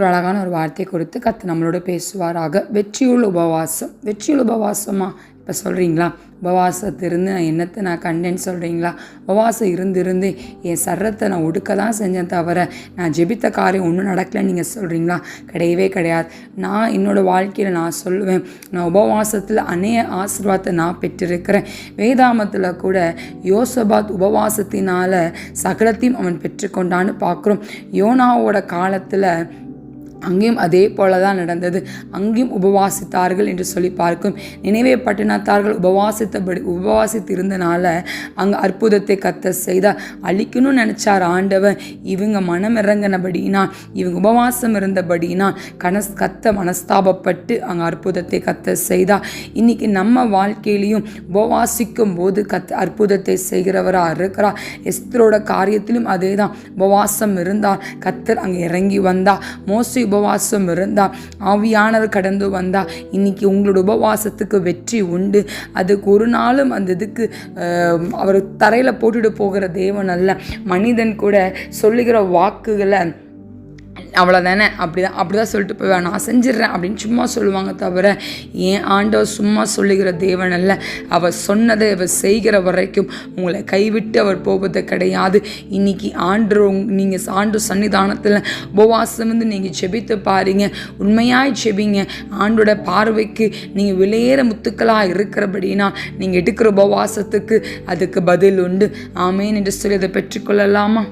ஒரு அழகான ஒரு வார்த்தை கொடுத்து கத்து நம்மளோட பேசுவாராக. வெற்றியுள் உபவாசம். வெற்றியுள்ள உபவாசமா? இப்போ சொல்கிறீங்களா உபவாசத்திருந்து நான் என்னத்தை நான் கண்டேன்னு சொல்கிறீங்களா உபவாசம் இருந்திருந்து என் சர்றத்தை நான் ஒடுக்க தான் செஞ்சேன் தவிர நான் ஜெபித்த காரியம் ஒன்றும் நடக்கலைன்னு நீங்கள் சொல்கிறீங்களா கிடையவே கிடையாது. நான் என்னோடய வாழ்க்கையில் நான் சொல்லுவேன் நான் உபவாசத்தில் அநேக ஆசீர்வாதத்தை நான் பெற்றிருக்கிறேன். வேதாமத்தில் கூட யோசபாத் உபவாசத்தினால சகலத்தையும் அவன் பெற்றுக்கொண்டான்னு பார்க்குறோம். யோனாவோட காலத்தில் அங்கேயும் அதே போல தான் நடந்தது. அங்கேயும் உபவாசித்தார்கள் என்று சொல்லி பார்க்கும். நினைவே பட்டினத்தார்கள் உபவாசித்தபடி உபவாசித்து இருந்தனால அங்கே அற்புதத்தை கத்த செய்தார். அழிக்கணும்னு நினச்சார் ஆண்டவன் இவங்க மனம் இறங்கினபடினா இவங்க உபவாசம் இருந்தபடினா கனஸ் கத்த மனஸ்தாபப்பட்டு அங்கே அற்புதத்தை கத்த செய்தார். இன்னைக்கு நம்ம வாழ்க்கையிலையும் உபவாசிக்கும் போது கத் அற்புதத்தை செய்கிறவராக இருக்கிறார். எஸ்தரோட காரியத்திலும் அதே தான் உபவாசம் இருந்தார் கத்தர் அங்கே இறங்கி வந்தா மோசி உபவாசம் இருந்தால் ஆவியானவர் கடந்து வந்தால் இன்றைக்கி உங்களோட உபவாசத்துக்கு வெற்றி உண்டு. அதுக்கு ஒரு நாளும் அந்த இதுக்கு அவர் தரையில் போட்டுட்டு போகிற தேவன் அல்ல. மனிதன் கூட சொல்லுகிற வாக்குகளை அவ்வளோதானே அப்படி தான் அப்படி தான் சொல்லிட்டு போய் நான் செஞ்சிடுறேன் அப்படின்னு சும்மா சொல்லுவாங்க தவிர ஏன் ஆண்டவர் சும்மா சொல்லுகிற தேவன் அல்ல. அவர் சொன்னதை அவர் செய்கிற வரைக்கும் உங்களை கைவிட்டு அவர் போவது கிடையாது. இன்னைக்கு ஆண்டு நீங்கள் ஆண்டு சன்னிதானத்தில் உபவாசம் வந்து நீங்கள் செபித்து பாருங்க. உண்மையாய் செபிங்க ஆண்டோட பார்வைக்கு நீங்கள் விலையேற முத்துக்களாக இருக்கிறபடினா நீங்கள் எடுக்கிற உபவாசத்துக்கு அதுக்கு பதில் உண்டு. ஆமேன் என்று சொல்லி அதை பெற்றுக்கொள்ளலாமா?